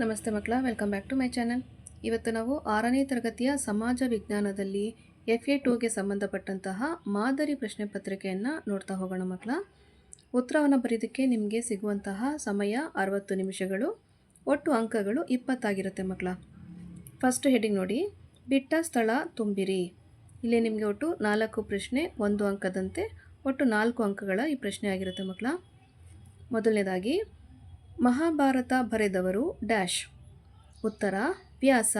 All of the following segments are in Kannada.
ನಮಸ್ತೆ ಮಕ್ಕಳ welcome back to my channel ಇವತ್ತು ನಾವು ಆರನೇ ತರಗತಿಯ ಸಮಾಜ ವಿಜ್ಞಾನದಲ್ಲಿ ಎಫ್ ಎ ಟೂಗೆ ಸಂಬಂಧಪಟ್ಟಂತಹ ಮಾದರಿ ಪ್ರಶ್ನೆ ಪತ್ರಿಕೆಯನ್ನು ನೋಡ್ತಾ ಹೋಗೋಣ ಮಕ್ಕಳ. ಉತ್ತರವನ್ನು ಬರೆಯೋದಕ್ಕೆ ನಿಮಗೆ ಸಿಗುವಂತಹ ಸಮಯ ಅರವತ್ತು ನಿಮಿಷಗಳು, ಒಟ್ಟು ಅಂಕಗಳು ಇಪ್ಪತ್ತಾಗಿರುತ್ತೆ ಮಕ್ಕಳ. ಫಸ್ಟ್ ಹೆಡಿಂಗ್ ನೋಡಿ, ಬಿಟ್ಟ ಸ್ಥಳ ತುಂಬಿರಿ. ಇಲ್ಲಿ ನಿಮಗೆ ಒಟ್ಟು ನಾಲ್ಕು ಪ್ರಶ್ನೆ, ಒಂದು ಅಂಕದಂತೆ ಒಟ್ಟು ನಾಲ್ಕು ಅಂಕಗಳ ಈ ಪ್ರಶ್ನೆ ಆಗಿರುತ್ತೆ ಮಕ್ಕಳ. ಮೊದಲನೇದಾಗಿ ಮಹಾಭಾರತ ಬರೆದವರು ಡ್ಯಾಶ್. ಉತ್ತರ, ವ್ಯಾಸ.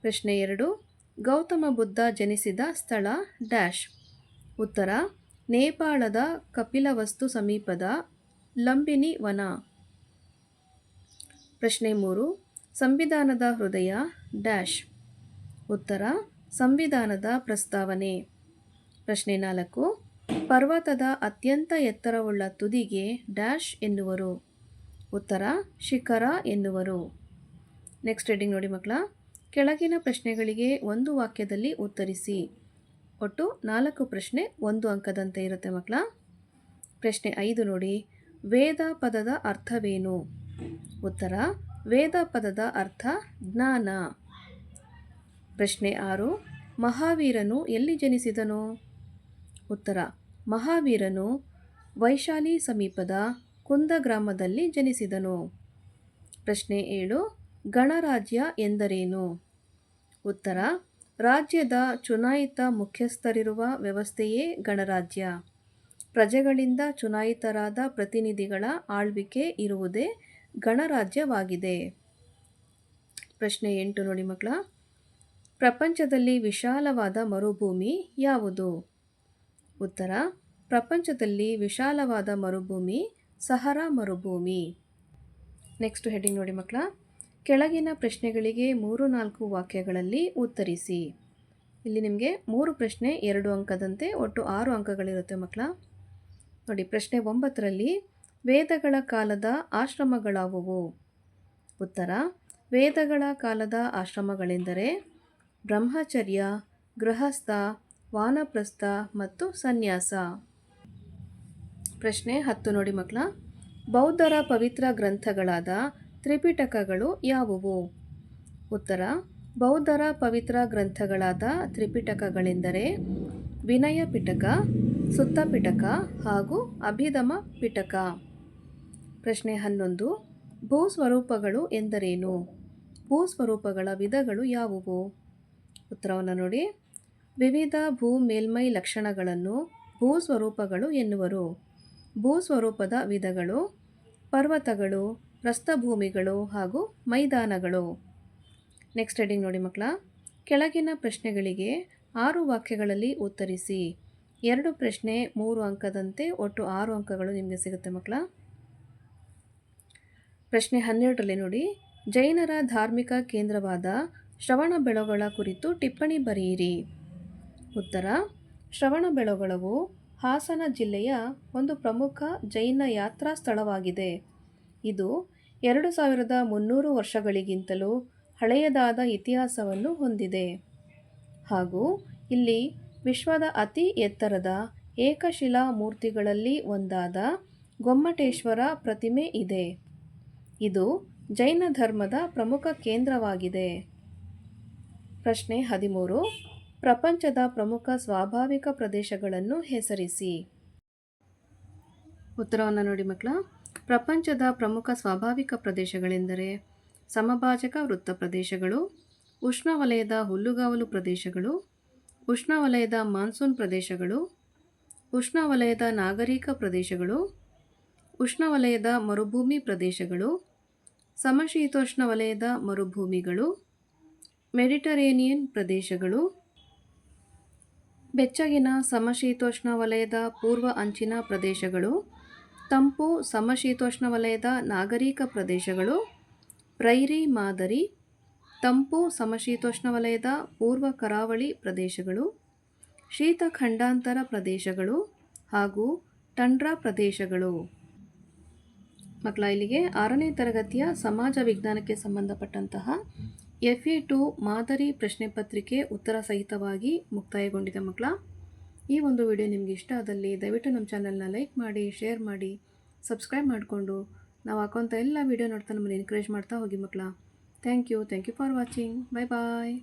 ಪ್ರಶ್ನೆ ಎರಡು, ಗೌತಮ ಬುದ್ಧ ಜನಿಸಿದ ಸ್ಥಳ ಡ್ಯಾಶ್. ಉತ್ತರ, ನೇಪಾಳದ ಕಪಿಲವಸ್ತು ಸಮೀಪದ ಲಂಬಿನಿ ವನ. ಪ್ರಶ್ನೆ ಮೂರು, ಸಂವಿಧಾನದ ಹೃದಯ ಡ್ಯಾಶ್. ಉತ್ತರ, ಸಂವಿಧಾನದ ಪ್ರಸ್ತಾವನೆ. ಪ್ರಶ್ನೆ ನಾಲ್ಕು, ಪರ್ವತದ ಅತ್ಯಂತ ಎತ್ತರವುಳ್ಳ ತುದಿಗೆ ಡ್ಯಾಶ್ ಎನ್ನುವರು. ಉತ್ತರ, ಶಿಖರ ಎನ್ನುವರು. ನೆಕ್ಸ್ಟ್ ರೀಡಿಂಗ್ ನೋಡಿ ಮಕ್ಕಳ. ಕೆಳಗಿನ ಪ್ರಶ್ನೆಗಳಿಗೆ ಒಂದು ವಾಕ್ಯದಲ್ಲಿ ಉತ್ತರಿಸಿ. ಒಟ್ಟು ನಾಲ್ಕು ಪ್ರಶ್ನೆ ಒಂದು ಅಂಕದಂತೆ ಇರುತ್ತೆ ಮಕ್ಕಳ. ಪ್ರಶ್ನೆ ಐದು ನೋಡಿ. ವೇದ ಪದದ ಅರ್ಥವೇನು? ಉತ್ತರ, ವೇದ ಪದದ ಅರ್ಥ ಜ್ಞಾನ. ಪ್ರಶ್ನೆ ಆರು, ಮಹಾವೀರನು ಎಲ್ಲಿ ಜನಿಸಿದನು? ಉತ್ತರ, ಮಹಾವೀರನು ವೈಶಾಲಿ ಸಮೀಪದ ಕುಂದ ಗ್ರಾಮದಲ್ಲಿ ಜನಿಸಿದನು. ಪ್ರಶ್ನೆ ಏಳು, ಗಣರಾಜ್ಯ ಎಂದರೇನು? ಉತ್ತರ, ರಾಜ್ಯದ ಚುನಾಯಿತ ಮುಖ್ಯಸ್ಥರಿರುವ ವ್ಯವಸ್ಥೆಯೇ ಗಣರಾಜ್ಯ. ಪ್ರಜೆಗಳಿಂದ ಚುನಾಯಿತರಾದ ಪ್ರತಿನಿಧಿಗಳ ಆಳ್ವಿಕೆ ಇರುವುದೇ ಗಣರಾಜ್ಯವಾಗಿದೆ. ಪ್ರಶ್ನೆ ಎಂಟು ನೋಡಿ ಮಕ್ಕಳ, ಪ್ರಪಂಚದಲ್ಲಿ ವಿಶಾಲವಾದ ಮರುಭೂಮಿ ಯಾವುದು? ಉತ್ತರ, ಪ್ರಪಂಚದಲ್ಲಿ ವಿಶಾಲವಾದ ಮರುಭೂಮಿ ಸಹರಾ ಮರುಭೂಮಿ. ನೆಕ್ಸ್ಟ್ ಹೆಡ್ಡಿಂಗ್ ನೋಡಿ ಮಕ್ಕಳ. ಕೆಳಗಿನ ಪ್ರಶ್ನೆಗಳಿಗೆ ಮೂರು ನಾಲ್ಕು ವಾಕ್ಯಗಳಲ್ಲಿ ಉತ್ತರಿಸಿ. ಇಲ್ಲಿ ನಿಮಗೆ ಮೂರು ಪ್ರಶ್ನೆ, ಎರಡು ಅಂಕದಂತೆ ಒಟ್ಟು ಆರು ಅಂಕಗಳಿರುತ್ತೆ ಮಕ್ಕಳ. ನೋಡಿ, ಪ್ರಶ್ನೆ ಒಂಬತ್ತರಲ್ಲಿ, ವೇದಗಳ ಕಾಲದ ಆಶ್ರಮಗಳಾವುವು? ಉತ್ತರ, ವೇದಗಳ ಕಾಲದ ಆಶ್ರಮಗಳೆಂದರೆ ಬ್ರಹ್ಮಚರ್ಯ, ಗೃಹಸ್ಥ, ವಾನಪ್ರಸ್ಥ ಮತ್ತು ಸನ್ಯಾಸ. ಪ್ರಶ್ನೆ ಹತ್ತು ನೋಡಿ ಮಕ್ಕಳ. ಬೌದ್ಧರ ಪವಿತ್ರ ಗ್ರಂಥಗಳಾದ ತ್ರಿಪಿಟಕಗಳು ಯಾವುವು? ಉತ್ತರ, ಬೌದ್ಧರ ಪವಿತ್ರ ಗ್ರಂಥಗಳಾದ ತ್ರಿಪಿಟಕಗಳೆಂದರೆ ವಿನಯ ಪಿಟಕ, ಸುತ್ತ ಪಿಟಕ ಹಾಗೂ ಅಭಿದಮ ಪಿಟಕ. ಪ್ರಶ್ನೆ ಹನ್ನೊಂದು, ಭೂಸ್ವರೂಪಗಳು ಎಂದರೇನು? ಭೂಸ್ವರೂಪಗಳ ವಿಧಗಳು ಯಾವುವು? ಉತ್ತರವನ್ನು ನೋಡಿ. ವಿವಿಧ ಭೂ ಮೇಲ್ಮೈ ಲಕ್ಷಣಗಳನ್ನು ಭೂಸ್ವರೂಪಗಳು ಎನ್ನುವರು. ಭೂಸ್ವರೂಪದ ವಿಧಗಳು, ಪರ್ವತಗಳು ಪ್ರಸ್ಥಭೂಮಿಗಳು ಹಾಗೂ ಮೈದಾನಗಳು. ನೆಕ್ಸ್ಟ್ ಹೆಡಿಂಗ್ ನೋಡಿ ಮಕ್ಕಳ. ಕೆಳಗಿನ ಪ್ರಶ್ನೆಗಳಿಗೆ ಆರು ವಾಕ್ಯಗಳಲ್ಲಿ ಉತ್ತರಿಸಿ. ಎರಡು ಪ್ರಶ್ನೆ, ಮೂರು ಅಂಕದಂತೆ ಒಟ್ಟು ಆರು ಅಂಕಗಳು ನಿಮಗೆ ಸಿಗುತ್ತೆ ಮಕ್ಕಳ. ಪ್ರಶ್ನೆ ಹನ್ನೆರಡರಲ್ಲಿ ನೋಡಿ. ಜೈನರ ಧಾರ್ಮಿಕ ಕೇಂದ್ರವಾದ ಶ್ರವಣಬೆಳಗೊಳ ಕುರಿತು ಟಿಪ್ಪಣಿ ಬರೆಯಿರಿ. ಉತ್ತರ ಶ್ರವಣಬೆಳಗೊಳವು ಹಾಸನ ಜಿಲ್ಲೆಯ ಒಂದು ಪ್ರಮುಖ ಜೈನ ಯಾತ್ರಾ ಸ್ಥಳವಾಗಿದೆ. ಇದು ಎರಡು ಸಾವಿರದ ಮುನ್ನೂರು ವರ್ಷಗಳಿಗಿಂತಲೂ ಹಳೆಯದಾದ ಇತಿಹಾಸವನ್ನು ಹೊಂದಿದೆ. ಹಾಗೂ ಇಲ್ಲಿ ವಿಶ್ವದ ಅತಿ ಎತ್ತರದ ಏಕಶಿಲಾ ಮೂರ್ತಿಗಳಲ್ಲಿ ಒಂದಾದ ಗೊಮ್ಮಟೇಶ್ವರ ಪ್ರತಿಮೆ ಇದೆ. ಇದು ಜೈನ ಧರ್ಮದ ಪ್ರಮುಖ ಕೇಂದ್ರವಾಗಿದೆ. ಪ್ರಶ್ನೆ ಹದಿಮೂರು. ಪ್ರಪಂಚದ ಪ್ರಮುಖ ಸ್ವಾಭಾವಿಕ ಪ್ರದೇಶಗಳನ್ನು ಹೆಸರಿಸಿ. ಉತ್ತರವನ್ನು ನೋಡಿ ಮಕ್ಕಳ. ಪ್ರಪಂಚದ ಪ್ರಮುಖ ಸ್ವಾಭಾವಿಕ ಪ್ರದೇಶಗಳೆಂದರೆ ಸಮಭಾಜಕ ವೃತ್ತ ಪ್ರದೇಶಗಳು ಉಷ್ಣವಲಯದ ಹುಲ್ಲುಗಾವಲು ಪ್ರದೇಶಗಳು ಉಷ್ಣವಲಯದ ಮಾನ್ಸೂನ್ ಪ್ರದೇಶಗಳು ಉಷ್ಣವಲಯದ ನಾಗರಿಕ ಪ್ರದೇಶಗಳು ಉಷ್ಣವಲಯದ ಮರುಭೂಮಿ ಪ್ರದೇಶಗಳು, ಸಮಶೀತೋಷ್ಣ ವಲಯದ ಮರುಭೂಮಿಗಳು, ಮೆಡಿಟರೇನಿಯನ್ ಪ್ರದೇಶಗಳು ಬೆಚ್ಚಗಿನ ಸಮಶೀತೋಷ್ಣ ವಲಯದ ಪೂರ್ವ ಅಂಚಿನ ಪ್ರದೇಶಗಳು, ತಂಪು ಸಮಶೀತೋಷ್ಣ ವಲಯದ ನಾಗರಿಕ ಪ್ರದೇಶಗಳು, ಪ್ರೈರಿ ಮಾದರಿ, ತಂಪು ಸಮಶೀತೋಷ್ಣ ವಲಯದ ಪೂರ್ವ ಕರಾವಳಿ ಪ್ರದೇಶಗಳು, ಶೀತ ಖಂಡಾಂತರ ಪ್ರದೇಶಗಳು ಹಾಗೂ ಟಂಡ್ರಾ ಪ್ರದೇಶಗಳು. ಮಕ್ಕಳ, ಇಲ್ಲಿಗೆ ಆರನೇ ತರಗತಿಯ ಸಮಾಜ ವಿಜ್ಞಾನಕ್ಕೆ ಸಂಬಂಧಪಟ್ಟಂತಹ ಎಫ್ ಎ ಟು ಮಾದರಿ ಪ್ರಶ್ನೆ ಪತ್ರಿಕೆ ಉತ್ತರ ಸಹಿತವಾಗಿ ಮುಕ್ತಾಯಗೊಂಡಿದೆ ಮಕ್ಕಳ. ಈ ಒಂದು ವಿಡಿಯೋ ನಿಮಗೆ ಇಷ್ಟ ಆದಲ್ಲಿ ದಯವಿಟ್ಟು ನಮ್ಮ ಚಾನಲ್ನ ಲೈಕ್ ಮಾಡಿ, ಶೇರ್ ಮಾಡಿ, ಸಬ್ಸ್ಕ್ರೈಬ್ ಮಾಡಿಕೊಂಡು ನಾವು ಹಾಕೋಂಥ ಎಲ್ಲ ವೀಡಿಯೋ ನೋಡ್ತಾ ನಮ್ಮನ್ನು ಎನ್ಕರೇಜ್ ಮಾಡ್ತಾ ಹೋಗಿ ಮಕ್ಕಳ. Thank you thank you for watching bye bye